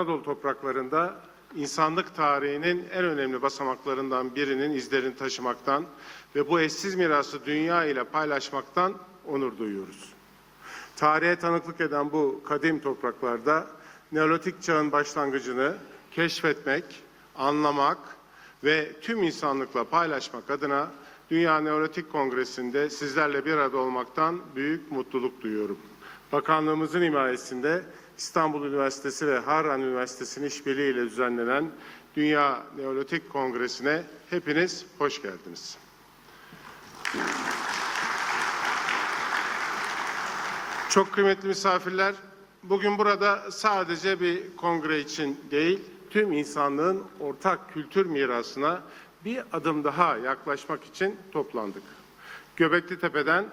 Anadolu topraklarında insanlık tarihinin en önemli basamaklarından birinin izlerini taşımaktan ve bu eşsiz mirası dünya ile paylaşmaktan onur duyuyoruz. Tarihe tanıklık eden bu kadim topraklarda Neolitik çağın başlangıcını keşfetmek, anlamak ve tüm insanlıkla paylaşmak adına Dünya Neolitik Kongresi'nde sizlerle bir arada olmaktan büyük mutluluk duyuyorum. Bakanlığımızın himayesinde İstanbul Üniversitesi ve Harran Üniversitesi'nin işbirliğiyle düzenlenen Dünya Neolitik Kongresi'ne hepiniz hoş geldiniz. Çok kıymetli misafirler, bugün burada sadece bir kongre için değil, tüm insanlığın ortak kültür mirasına bir adım daha yaklaşmak için toplandık. Göbekli Tepe'den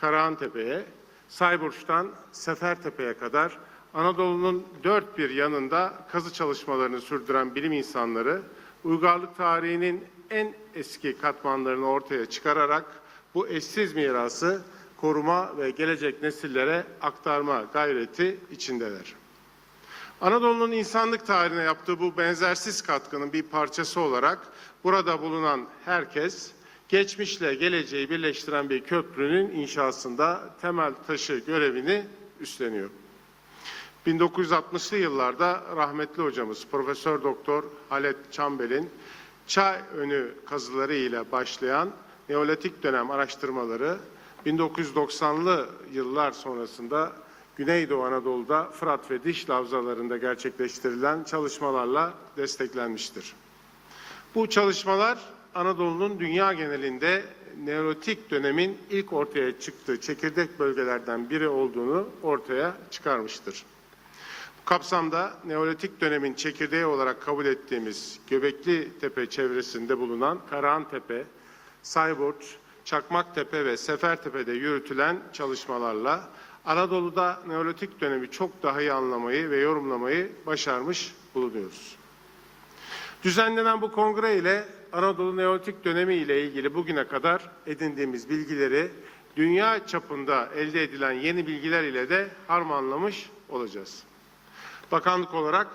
Karahantepe'ye, Sayburç'tan Sefertepe'ye kadar Anadolu'nun dört bir yanında kazı çalışmalarını sürdüren bilim insanları, uygarlık tarihinin en eski katmanlarını ortaya çıkararak bu eşsiz mirası koruma ve gelecek nesillere aktarma gayreti içindeler. Anadolu'nun insanlık tarihine yaptığı bu benzersiz katkının bir parçası olarak burada bulunan herkes geçmişle geleceği birleştiren bir köprünün inşasında temel taşı görevini üstleniyor. 1960'lı yıllarda rahmetli hocamız Profesör Doktor Halet Çambel'in çay önü kazıları ile başlayan Neolitik dönem araştırmaları 1990'lı yıllar sonrasında Güneydoğu Anadolu'da Fırat ve Diş havzalarında gerçekleştirilen çalışmalarla desteklenmiştir. Bu çalışmalar Anadolu'nun dünya genelinde Neolitik dönemin ilk ortaya çıktığı çekirdek bölgelerden biri olduğunu ortaya çıkarmıştır. Kapsamda Neolitik dönemin çekirdeği olarak kabul ettiğimiz Göbekli Tepe çevresinde bulunan Karahantepe, Sayburç, Çakmaktepe ve Sefertepe'de yürütülen çalışmalarla Anadolu'da Neolitik dönemi çok daha iyi anlamayı ve yorumlamayı başarmış bulunuyoruz. Düzenlenen bu kongre ile Anadolu Neolitik dönemi ile ilgili bugüne kadar edindiğimiz bilgileri dünya çapında elde edilen yeni bilgiler ile de harmanlamış olacağız. Bakanlık olarak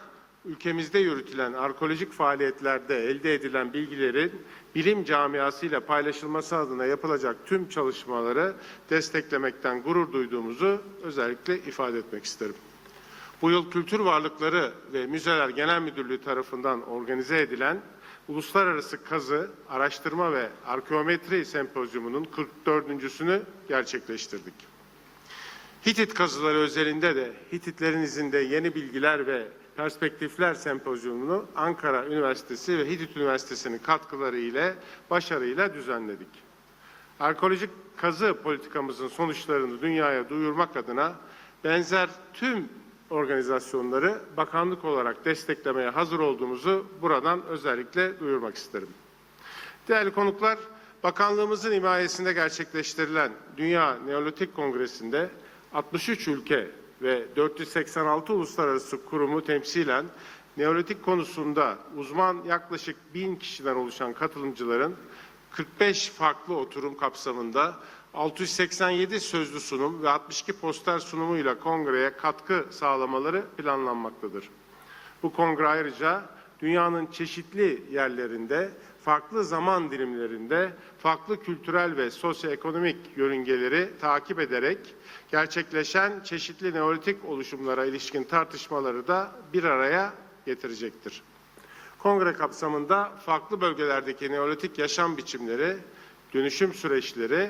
ülkemizde yürütülen arkeolojik faaliyetlerde elde edilen bilgilerin bilim camiasıyla paylaşılması adına yapılacak tüm çalışmaları desteklemekten gurur duyduğumuzu özellikle ifade etmek isterim. Bu yıl Kültür Varlıkları ve Müzeler Genel Müdürlüğü tarafından organize edilen Uluslararası Kazı, Araştırma ve Arkeometri Sempozyumu'nun 44.sünü gerçekleştirdik. Hitit kazıları özelinde de Hititlerin izinde yeni bilgiler ve perspektifler sempozyumunu Ankara Üniversitesi ve Hitit Üniversitesi'nin katkıları ile başarıyla düzenledik. Arkeolojik kazı politikamızın sonuçlarını dünyaya duyurmak adına benzer tüm organizasyonları bakanlık olarak desteklemeye hazır olduğumuzu buradan özellikle duyurmak isterim. Değerli konuklar, bakanlığımızın himayesinde gerçekleştirilen Dünya Neolitik Kongresi'nde 63 ülke ve 486 uluslararası kurumu temsilen Neolitik konusunda uzman yaklaşık 1000 kişiden oluşan katılımcıların 45 farklı oturum kapsamında 687 sözlü sunum ve 62 poster sunumuyla kongreye katkı sağlamaları planlanmaktadır. Bu kongre ayrıca dünyanın çeşitli yerlerinde, farklı zaman dilimlerinde, farklı kültürel ve sosyoekonomik yörüngeleri takip ederek gerçekleşen çeşitli neolitik oluşumlara ilişkin tartışmaları da bir araya getirecektir. Kongre kapsamında farklı bölgelerdeki neolitik yaşam biçimleri, dönüşüm süreçleri,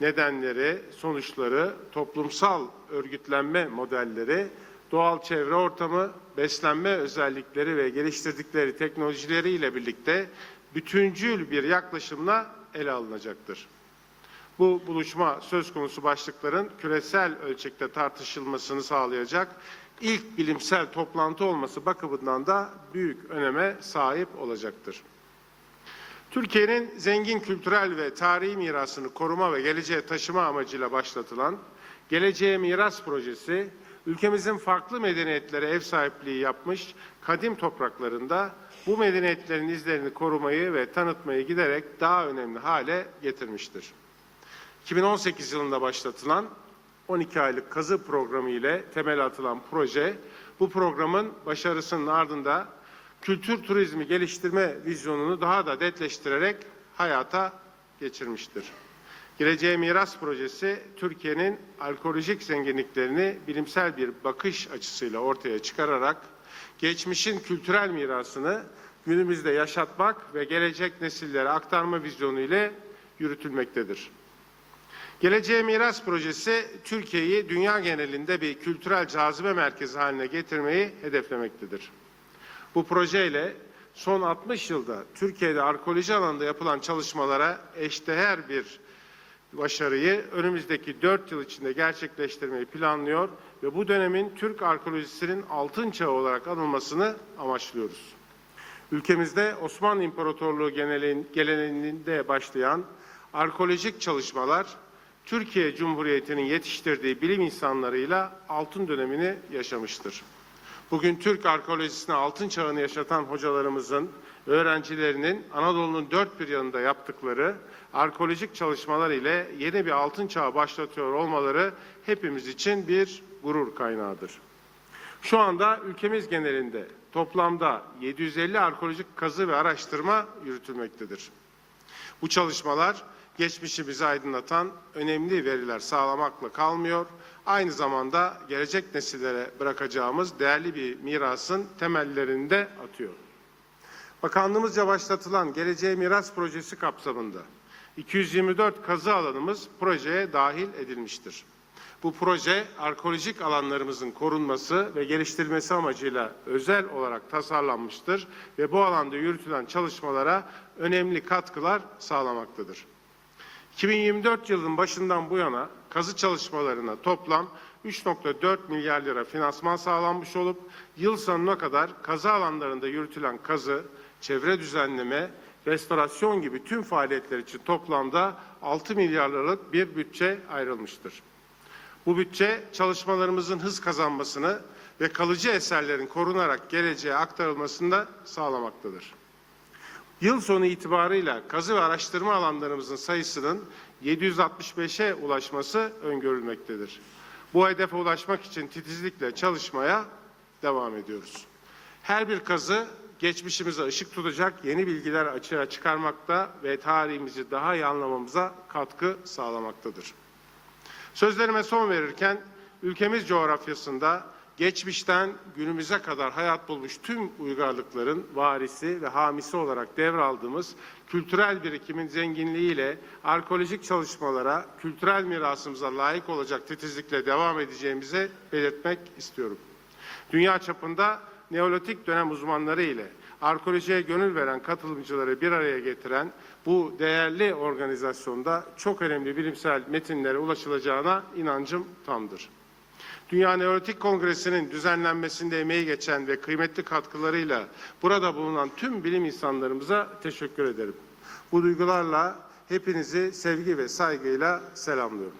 nedenleri, sonuçları, toplumsal örgütlenme modelleri, doğal çevre ortamı, beslenme özellikleri ve geliştirdikleri teknolojileri ile birlikte bütüncül bir yaklaşımla ele alınacaktır. Bu buluşma söz konusu başlıkların küresel ölçekte tartışılmasını sağlayacak ilk bilimsel toplantı olması bakımından da büyük öneme sahip olacaktır. Türkiye'nin zengin kültürel ve tarihi mirasını koruma ve geleceğe taşıma amacıyla başlatılan Geleceğe Miras Projesi, ülkemizin farklı medeniyetlere ev sahipliği yapmış kadim topraklarında bu medeniyetlerin izlerini korumayı ve tanıtmayı giderek daha önemli hale getirmiştir. 2018 yılında başlatılan 12 aylık kazı programı ile temel atılan proje bu programın başarısının ardında kültür turizmi geliştirme vizyonunu daha da netleştirerek hayata geçirmiştir. Geleceğe Miras Projesi, Türkiye'nin arkeolojik zenginliklerini bilimsel bir bakış açısıyla ortaya çıkararak geçmişin kültürel mirasını günümüzde yaşatmak ve gelecek nesillere aktarma vizyonu ile yürütülmektedir. Geleceğe Miras Projesi, Türkiye'yi dünya genelinde bir kültürel cazibe merkezi haline getirmeyi hedeflemektedir. Bu projeyle son 60 yılda Türkiye'de arkeoloji alanında yapılan çalışmalara eşdeğer bir başarıyı önümüzdeki 4 yıl içinde gerçekleştirmeyi planlıyor ve bu dönemin Türk arkeolojisinin altın çağı olarak anılmasını amaçlıyoruz. Ülkemizde Osmanlı İmparatorluğu geleneğinde başlayan arkeolojik çalışmalar Türkiye Cumhuriyeti'nin yetiştirdiği bilim insanlarıyla altın dönemini yaşamıştır. Bugün Türk arkeolojisine altın çağını yaşatan hocalarımızın, öğrencilerinin Anadolu'nun dört bir yanında yaptıkları arkeolojik çalışmalar ile yeni bir altın çağı başlatıyor olmaları hepimiz için bir gurur kaynağıdır. Şu anda ülkemiz genelinde toplamda 750 arkeolojik kazı ve araştırma yürütülmektedir. Bu çalışmalar geçmişimizi aydınlatan önemli veriler sağlamakla kalmıyor. Aynı zamanda gelecek nesillere bırakacağımız değerli bir mirasın temellerini de atıyor. Bakanlığımızca başlatılan Geleceğe Miras Projesi kapsamında 224 kazı alanımız projeye dahil edilmiştir. Bu proje arkeolojik alanlarımızın korunması ve geliştirilmesi amacıyla özel olarak tasarlanmıştır ve bu alanda yürütülen çalışmalara önemli katkılar sağlamaktadır. 2024 yılının başından bu yana kazı çalışmalarına toplam 3.4 milyar lira finansman sağlanmış olup yıl sonuna kadar kazı alanlarında yürütülen kazı, çevre düzenleme, restorasyon gibi tüm faaliyetler için toplamda 6 milyar liralık bir bütçe ayrılmıştır. Bu bütçe çalışmalarımızın hız kazanmasını ve kalıcı eserlerin korunarak geleceğe aktarılmasını da sağlamaktadır. Yıl sonu itibarıyla kazı ve araştırma alanlarımızın sayısının 765'e ulaşması öngörülmektedir. Bu hedefe ulaşmak için titizlikle çalışmaya devam ediyoruz. Her bir kazı geçmişimize ışık tutacak yeni bilgiler açığa çıkarmakta ve tarihimizi daha iyi anlamamıza katkı sağlamaktadır. Sözlerime son verirken ülkemiz coğrafyasında geçmişten günümüze kadar hayat bulmuş tüm uygarlıkların varisi ve hamisi olarak devraldığımız kültürel birikimin zenginliğiyle arkeolojik çalışmalara, kültürel mirasımıza layık olacak titizlikle devam edeceğimizi belirtmek istiyorum. Dünya çapında Neolitik dönem uzmanları ile arkeolojiye gönül veren katılımcıları bir araya getiren bu değerli organizasyonda çok önemli bilimsel metinlere ulaşılacağına inancım tamdır. Dünya Neolitik Kongresi'nin düzenlenmesinde emeği geçen ve kıymetli katkılarıyla burada bulunan tüm bilim insanlarımıza teşekkür ederim. Bu duygularla hepinizi sevgi ve saygıyla selamlıyorum.